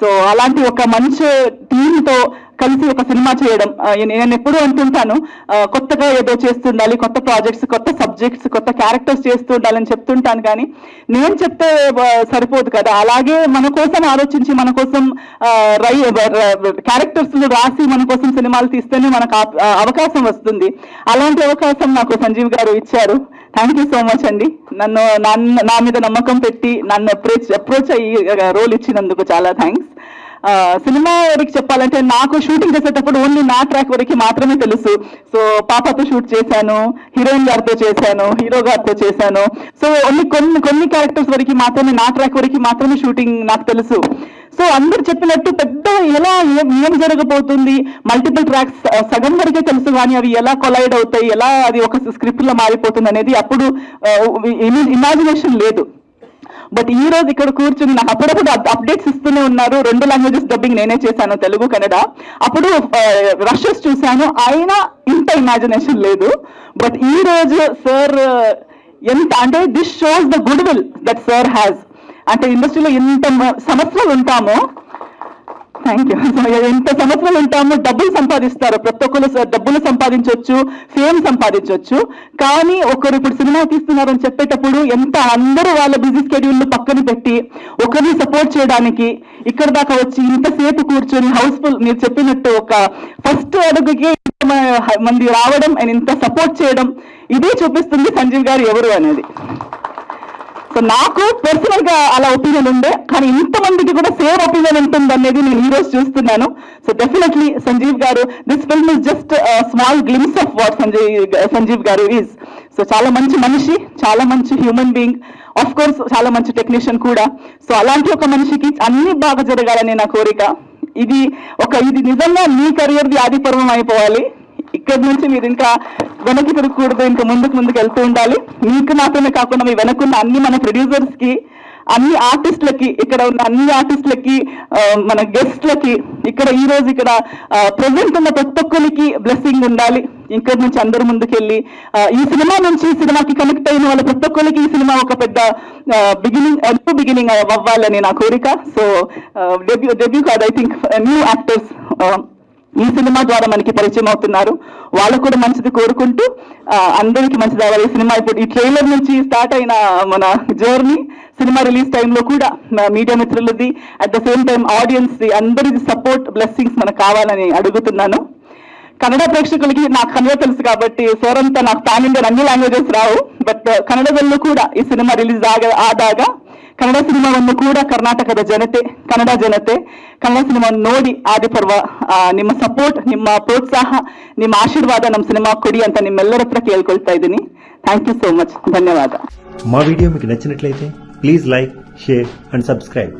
So అలాంటి ఒక మంచి టీంతో కలిసి ఒక సినిమా చేయడం నేను ఎప్పుడూ అంటుంటాను కొత్తగా ఏదో చేస్తుండాలి కొత్త ప్రాజెక్ట్స్ కొత్త సబ్జెక్ట్స్ కొత్త క్యారెక్టర్స్ చేస్తుండాలని చెప్తుంటాను కానీ నేను చెప్తే సరిపోదు కదా. అలాగే మన కోసం ఆలోచించి మన కోసం రై క్యారెక్టర్స్ రాసి మన కోసం సినిమాలు తీస్తేనే మనకు అవకాశం వస్తుంది. అలాంటి అవకాశం నాకు సంజీవ్ గారు ఇచ్చారు. థ్యాంక్ యూ సో మచ్ అండి. నన్ను నన్ను- నా మీద నమ్మకం పెట్టి నన్ను అప్రోచ్ అప్రోచ్ అయ్యి రోల్ ఇచ్చినందుకు చాలా థ్యాంక్స్ సినిమా వరకు చెప్పాలంటే నాకు షూటింగ్ చేసేటప్పుడు ఓన్లీ నా ట్రాక్ వరకు మాత్రమే తెలుసు. సో పాపతో షూట్ చేశాను హీరోయిన్ గారితో చేశాను హీరో గారితో చేశాను. సో ఓన్లీ కొన్ని కొన్ని క్యారెక్టర్స్ వరకు మాత్రమే నా ట్రాక్ వరకు మాత్రమే షూటింగ్ నాకు తెలుసు. సో అందరు చెప్పినట్టు పెద్ద ఎలా ఏం జరగబోతుంది మల్టిపుల్ ట్రాక్స్ సగం వరకే తెలుసు కానీ అవి ఎలా కొలైడ్ అవుతాయి ఎలా అది ఒక స్క్రిప్ట్లో మారిపోతుంది అనేది అప్పుడు ఇమాజినేషన్ లేదు. బట్ ఈ రోజు ఇక్కడ కూర్చుని నాకు అప్పుడప్పుడు అప్డేట్స్ ఇస్తూనే ఉన్నారు. రెండు లాంగ్వేజెస్ డబ్బింగ్ నేనే చేశాను తెలుగు కన్నడ. అప్పుడు రషెస్ చూశాను. అయినా ఇంత ఇమాజినేషన్ లేదు. బట్ ఈ రోజు సార్ ఎంత అంటే this shows the good will that sir has అంటే ఇండస్ట్రీలో ఎంత మ- సంవత్సరాలు ఉంటామో. థ్యాంక్ యూ ఎంత సంవత్సరాలు ఉంటాము డబ్బులు సంపాదిస్తారు. ప్రతి ఒక్కరు డబ్బులు సంపాదించవచ్చు ఫేమ్ సంపాదించవచ్చు కానీ ఒకరు ఇప్పుడు సినిమా తీస్తున్నారని చెప్పేటప్పుడు ఎంత అందరూ వాళ్ళ బిజీ స్కెడ్యూల్ పక్కన పెట్టి ఒకరిని సపోర్ట్ చేయడానికి ఇక్కడ దాకా వచ్చి ఇంతసేపు కూర్చొని హౌస్ఫుల్ మీరు చెప్పినట్టు ఒక ఫస్ట్ అడుగుకి మంది రావడం అండ్ ఇంత సపోర్ట్ చేయడం ఇదే చూపిస్తుంది సంజీవ్ గారు ఎవరు అనేది. సో నాకు పర్సనల్గా అలా ఒపీనియన్ ఉండే కానీ ఇంతమందికి కూడా సేమ్ ఒపీనియన్ ఉంటుంది అనేది నేను ఈ రోజు చూస్తున్నాను. సో డెఫినెట్లీ సంజీవ్ గారు this film is just small glimpse of what Sanjay Sanjeev గారు ఈజ్ సో చాలా మంచి మనిషి చాలా మంచి హ్యూమన్ బీయింగ్ ఆఫ్ కోర్స్ చాలా మంచి టెక్నీషియన్ కూడా. సో అలాంటి ఒక మనిషికి అన్ని బాగా జరగాలని నా కోరిక. ఇది ఒక ఇది నిజంగా మీ కెరియర్ది ఆదిపర్వం అయిపోవాలి. ఇక్కడి నుంచి మీరు ఇంకా వెనక్కి తిరగకూడదు ఇంకా ముందుకు ముందుకు వెళ్తూ ఉండాలి. మీకు మాత్రమే కాకుండా మీ వెనకున్న అన్ని మన ప్రొడ్యూసర్స్కి అన్ని ఆర్టిస్టులకి ఇక్కడ ఉన్న అన్ని ఆర్టిస్టులకి మన గెస్ట్లకి ఇక్కడ ఈ రోజు ఇక్కడ ప్రజెంట్ ఉన్న ప్రతి ఒక్కరికి బ్లెస్సింగ్ ఉండాలి. ఇక్కడి నుంచి అందరూ ముందుకెళ్ళి ఈ సినిమా నుంచి ఈ సినిమాకి కనెక్ట్ అయిన వాళ్ళ ప్రతి ఒక్కరికి ఈ సినిమా ఒక పెద్ద బిగినింగ్ న్యూ బిగినింగ్ అవ్వాలని నా కోరిక. సో డెబ్యూ డెబ్యూ కాదు ఐ థింక్ న్యూ యాక్టర్స్ ఈ సినిమా ద్వారా మనకి పరిచయం అవుతున్నారు. వాళ్ళకు కూడా మంచిది కోరుకుంటూ అందరికీ మంచిది అవ్వాలి సినిమా. ఇప్పుడు ఈ ట్రైలర్ నుంచి స్టార్ట్ అయిన మన జర్నీ సినిమా రిలీజ్ టైంలో కూడా media మిత్రులది. At the same time audiences అందరిది సపోర్ట్ బ్లెస్సింగ్స్ మనకు కావాలని అడుగుతున్నాను. కన్నడ ప్రేక్షకులకి నాకు కన్నడ తెలుసు కాబట్టి సార్ అంతా నాకు పాన్ ఇండియన్ అన్ని లాంగ్వేజెస్ రావు. బట్ కన్నడలో కూడా ఈ సినిమా రిలీజ్ ఆగా ఆదాగా ಕನ್ನಡ ಸಿನಿಮಾವನ್ನು ಕೂಡ ಕರ್ನಾಟಕದ ಜನತೆ ಕನ್ನಡ ಜನತೆ ಕನ್ನಡ ಸಿನಿಮಾವನ್ನು ನೋಡಿ ಆದಿಪರ್ವ ಆ, ನಿಮ್ಮ ಸಪೋರ್ಟ್ ನಿಮ್ಮ ಪ್ರೋತ್ಸಾಹ ನಿಮ್ಮ ಆಶೀರ್ವಾದ ನಮ್ಮ ಸಿನಿಮಾ ಕೊಡಿ ಅಂತ ನಿಮ್ಮೆಲ್ಲರ ಹತ್ರ ಕೇಳ್ಕೊಳ್ತಾ ಇದ್ದೀನಿ ಥ್ಯಾಂಕ್ ಯು ಸೋ ಮಚ್ ಧನ್ಯವಾದ మా వీడియో మీకు నచ్చినట్లయితే please like share and subscribe